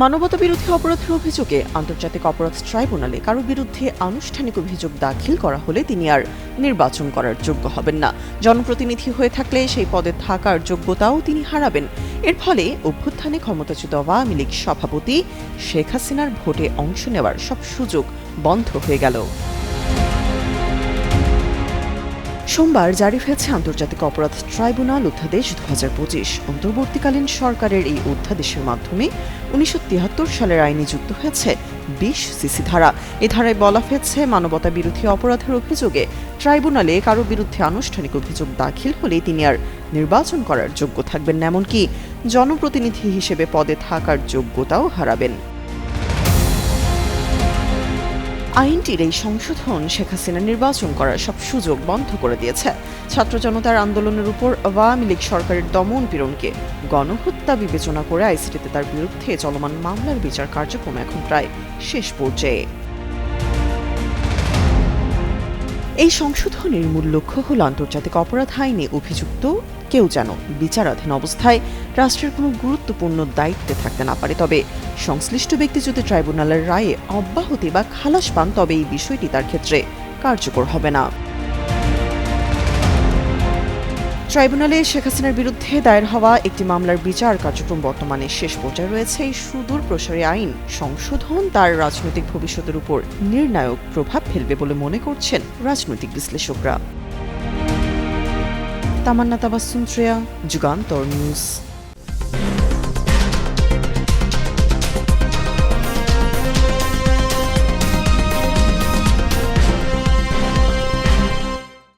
মানবতা বিরোধী অপরাধের অভিযোগে আন্তর্জাতিক অপরাধ ট্রাইব্যুনালে কারও বিরুদ্ধে আনুষ্ঠানিক অভিযোগ দাখিল করা হলে তিনি আর নির্বাচন করার যোগ্য হবেন না। জনপ্রতিনিধি হয়ে থাকলে সেই পদে থাকার যোগ্যতাও তিনি হারাবেন। এর ফলে অভ্যুত্থানে ক্ষমতাচ্যুত আওয়ামী লীগ সভাপতি শেখ হাসিনার ভোটে অংশ নেওয়ার সব সুযোগ বন্ধ হয়ে গেল। সোমবার জারি হয়েছে আন্তর্জাতিক অপরাধ ট্রাইব্যুনাল অধ্যাদেশ দু হাজার পঁচিশ। অন্তর্বর্তীকালীন সরকারের এই অধ্যাদেশের মাধ্যমে উনিশশো তিয়াত্তর সালের আইনে যুক্ত হয়েছে বিশ সিসি ধারা। এ ধারায় বলা হয়েছে, মানবতা বিরোধী অপরাধের অভিযোগে ট্রাইব্যুনালে কারও বিরুদ্ধে আনুষ্ঠানিক অভিযোগ দাখিল হলে তিনি আর নির্বাচন করার যোগ্য থাকবেন না, এমনকি জনপ্রতিনিধি হিসেবে পদে থাকার যোগ্যতাও হারাবেন। আইনটির এই সংশোধন শেখ হাসিনা নির্বাচন করার সব সুযোগ বন্ধ করে দিয়েছে। ছাত্র জনতার আন্দোলনের উপর আওয়ামী লীগ সরকারের দমন পীড়নকে গণহত্যা বিবেচনা করে আইসিটিতে তার বিরুদ্ধে চলমান মামলার বিচার কার্যক্রম এখন প্রায় শেষ পর্যায়ে। এই সংশোধনের মূল লক্ষ্য হল আন্তর্জাতিক অপরাধ আইনে অভিযুক্ত কেউ যেন বিচারাধীন অবস্থায় রাষ্ট্রের কোনো গুরুত্বপূর্ণ দায়িত্বে থাকতে না পারে। তবে সংশ্লিষ্ট ব্যক্তি যদি ট্রাইব্যুনালের রায়ে অব্যাহতি বা খালাস পান, তবে এই বিষয়টি তার ক্ষেত্রে কার্যকর হবে না। ট্রাইব্যুনালে শেখ হাসিনার বিরুদ্ধে দায়ের হওয়া একটি মামলার বিচার কার্যক্রম বর্তমানে শেষ পর্যায়ে রয়েছে। এই সুদূর প্রসারী আইন সংশোধন তার রাজনৈতিক ভবিষ্যতের উপর নির্ণায়ক প্রভাব ফেলবে বলে মনে করছেন রাজনৈতিক বিশ্লেষকরা। তামান্না তাবাসুম শ্রেয়া যুগান্তর নিউজ।